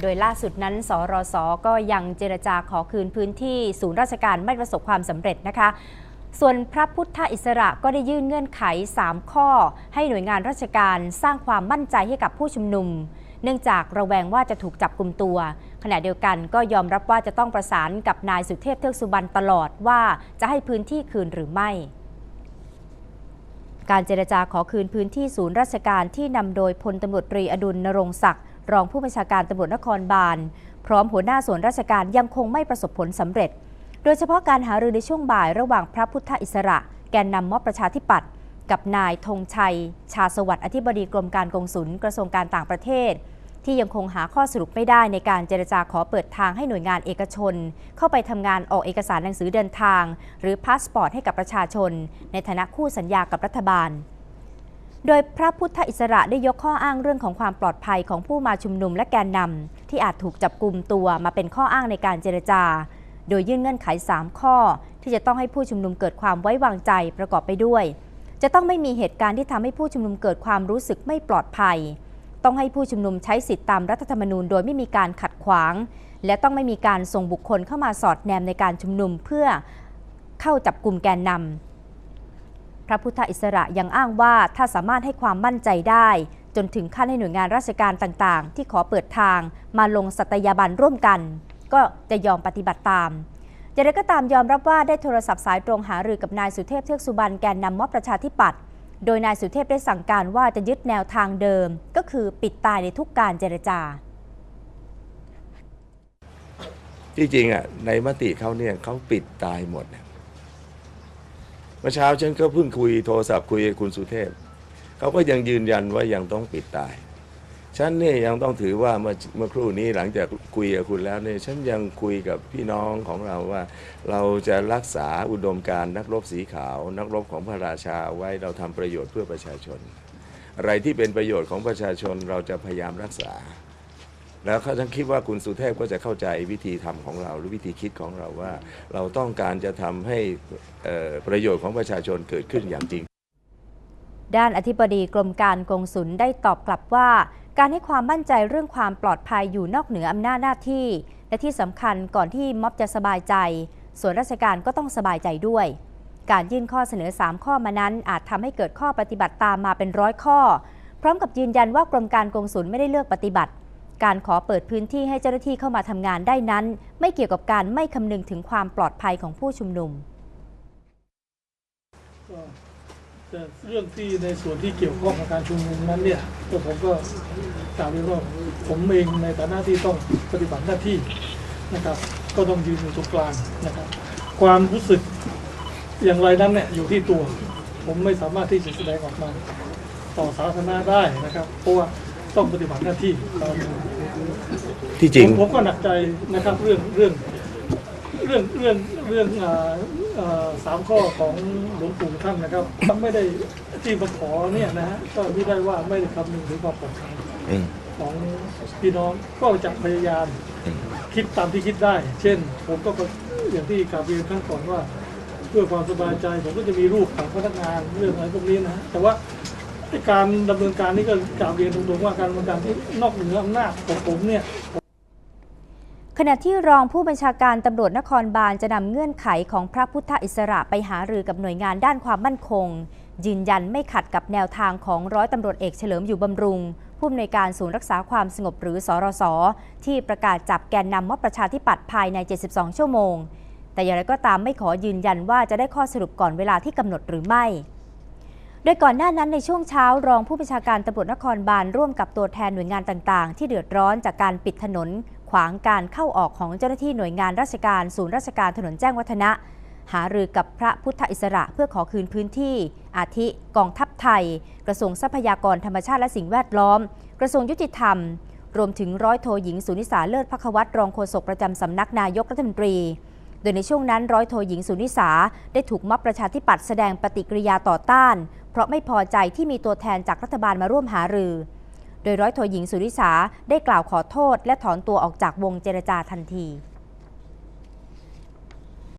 โดยล่าสุดนั้น สรส ก็ยังเจรจาขอคืนพื้นที่ศูนย์ราชการไม่ประสบความสำเร็จนะคะ ส่วนพระพุทธอิสระก็ได้ยื่นเงื่อนไข 3 ข้อ ให้หน่วยงานราชการสร้างความมั่นใจให้กับผู้ชุมนุม เนื่องจากระแวงว่าจะถูกจับกลุ่มตัว ขณะเดียวกันก็ยอมรับว่าจะต้องประสานกับนายสุเทพเทือกสุบรรณตลอดว่าจะให้พื้นที่คืนหรือไม่การเจรจาขอคืนพื้นที่ศูนย์ราชการที่นำโดยพลตำรวจตรีอดุลนรงศักดิ์ รองผู้บัญชาการตำรวจนครบาล พร้อมหัวหน้าส่วนราชการยังคงไม่ประสบผลสำเร็จ โดยเฉพาะการหารือในช่วงบ่ายระหว่างพระพุทธอิสระ แกนนำม็อบประชาธิปัตย์กับนายธงชัย ชาสวัสดิ์อธิบดีกรมการกงสุลกระทรวงการต่างประเทศ ที่ยังคงหาข้อสรุปไม่ได้ในการเจรจาขอเปิดทางให้หน่วยงานเอกชน เข้าไปทำงานออกเอกสารหนังสือเดินทาง หรือพาสปอร์ตให้กับประชาชน ในฐานะคู่สัญญากับรัฐบาล โดยพระพุทธอิสระได้ยกข้ออ้างเรื่องของความปลอดภัยของผู้มาชุมนุมและแกนนำที่อาจถูกจับกลุ่มตัวมาเป็นข้ออ้างในการเจรจา โดยยื่นเงื่อนไข 3 ข้อ ที่จะต้องให้ผู้ชุมนุมเกิดความไว้วางใจประกอบไปด้วย จะต้องไม่มีเหตุการณ์ที่ทำให้ผู้ชุมนุมเกิดความรู้สึกไม่ปลอดภัย ต้องให้ผู้ชุมนุมใช้สิทธิตามรัฐธรรมนูญ โดยไม่มีการขัดขวาง และต้องไม่มีการส่งบุคคลเข้ามาสอดแนมในการชุมนุมเพื่อเข้าจับกลุ่มแกนนำ พระพุทธอิสระยังอ้างว่าถ้าสามารถให้ความมั่นใจได้ จนถึงขั้นให้หน่วยงานราชการต่างๆ ที่ขอเปิดทาง มาลงสัตยาบันร่วมกัน ก็จะยอมปฏิบัติตามอย่างไรก็ตามยอมรับว่าได้โทรศัพท์สายตรงหารือกับนายสุเทพเทือกสุบรรณแกนนำม็อบประชาธิปัตย์โดยนายสุเทพได้สั่งการว่าจะยึดแนวทางเดิม ก็คือปิดตายในทุกการเจรจา ที่จริงอะในมติเขาเนี่ยเขาปิดตายหมดเมื่อเช้าฉันก็เพิ่งคุยโทรศัพท์คุยกับคุณสุเทพเขาก็ยังยืนยันว่ายังต้องปิดตายฉันเนี่ยยังต้องถือว่าเมื่อเมื่อครู่นี้หลังจากคุยกับคุณแล้วเนี่ยฉันยังคุยกับพี่น้องของเราว่า เราจะรักษาอุดมการณ์นักรบสีขาว นักรบของพระราชาเอาไว้เราทำประโยชน์เพื่อประชาชน อะไรที่เป็นประโยชน์ของประชาชนเราจะพยายามรักษา แล้วเขาฉันคิดว่าคุณสุเทพก็จะเข้าใจวิธีทำของเรา หรือวิธีคิดของเราว่า เราต้องการจะทำให้ประโยชน์ของประชาชนเกิดขึ้นอย่างจริง ด้านอธิบดีกรมการกงสุลได้ตอบกลับว่า การให้ความมั่นใจเรื่องความปลอดภัยอยู่นอกเหนืออำนาจหน้าที่ และที่สำคัญก่อนที่ม็อบจะสบายใจ ส่วนราชการก็ต้องสบายใจด้วย การยื่นข้อเสนอ 3 ข้อมานั้นอาจทำให้เกิดข้อปฏิบัติตามมาเป็นร้อยข้อ พร้อมกับยืนยันว่ากรมการกงสุลไม่ได้เลือกปฏิบัติ การขอเปิดพื้นที่ให้เจ้าหน้าที่เข้ามาทำงานได้นั้น ไม่เกี่ยวกับการไม่คำนึงถึงความปลอดภัยของผู้ชุมนุมแต่เรื่องที่ในส่วนที่เกี่ยวข้องกับการชุมนุมนั้นเนี่ยก็ผมก็กล่าวไว้ว่าผมเองในฐานะที่ต้องปฏิบัติหน้าที่นะครับ ก็ต้องยืนอยู่ตรงกลางนะครับ ความรู้สึกอย่างไรนั้นเนี่ยอยู่ที่ตัว ผมไม่สามารถที่จะแสดงออกมา ต่อสาธารณะได้นะครับ เพราะว่า ต้องปฏิบัติหน้าที่ตามที่จริง ผมผมก็หนักใจนะครับเรื่องเรื่องเรื่องเรื่องเรื่องอ่าอ่าสามข้อของหลวงปู่ท่านนะครับไม่ได้ที่มาขอเนี่ยนะฮะก็ไม่ได้ว่าไม่ได้คำนึงถึงความปลอดภัย อืม ของพี่น้องก็จะพยายามอืม คิดตามที่คิดได้ เช่น ผมก็อย่างที่กราบเรียนข้างก่อนว่า เพื่อความสบายใจผมก็จะมีรูปของพนักงานเรื่องอะไรพวกนี้นะฮะแต่ว่าไอ้ การดำเนินการนี่ก็กราบเรียนตรงๆว่าการดำเนินการที่นอกเหนืออำนาจของผมเนี่ยขณะที่รองผู้บัญชาการตำรวจนครบาลจะนำเงื่อนไขของพระพุทธอิสระไปหารือกับหน่วยงานด้านความมั่นคง ยืนยันไม่ขัดกับแนวทางของร้อยตำรวจเอกเฉลิมอยู่บำรุง ผู้อำนวยการศูนย์รักษาความสงบหรือสรสที่ประกาศจับแกนนำม็อบประชาธิปัตย์ภายใน 72 ชั่วโมง แต่อย่างไรก็ตามไม่ขอยืนยันว่าจะได้ข้อสรุปก่อนเวลาที่กำหนดหรือไม่ โดยก่อนหน้านั้นในช่วงเช้ารองผู้บัญชาการตำรวจนครบาลร่วมกับตัวแทนหน่วยงานต่างๆ ที่เดือดร้อนจากการปิดถนน ขวางการเข้าออกของเจ้าหน้าที่หน่วยงานราชการศูนย์ราชการถนนแจ้งวัฒนะ หารือกับพระพุทธอิสระเพื่อขอคืนพื้นที่ อาทิกองทัพไทย กระทรวงทรัพยากรธรรมชาติและสิ่งแวดล้อม กระทรวงยุติธรรม รวมถึงร้อยโทหญิงสุนิสาเลิศพักวัตรรองโฆษกประจำสำนักนายกรัฐมนตรี โดยในช่วงนั้นร้อยโทหญิงสุนิสาได้ถูกม็อบประชาธิปัตย์แสดงปฏิกิริยาต่อต้าน เพราะไม่พอใจที่มีตัวแทนจากรัฐบาลมาร่วมหารือ โดยร้อยโทหญิงสุนิสาได้กล่าวขอโทษ และถอนตัวออกจากวงเจรจาทันที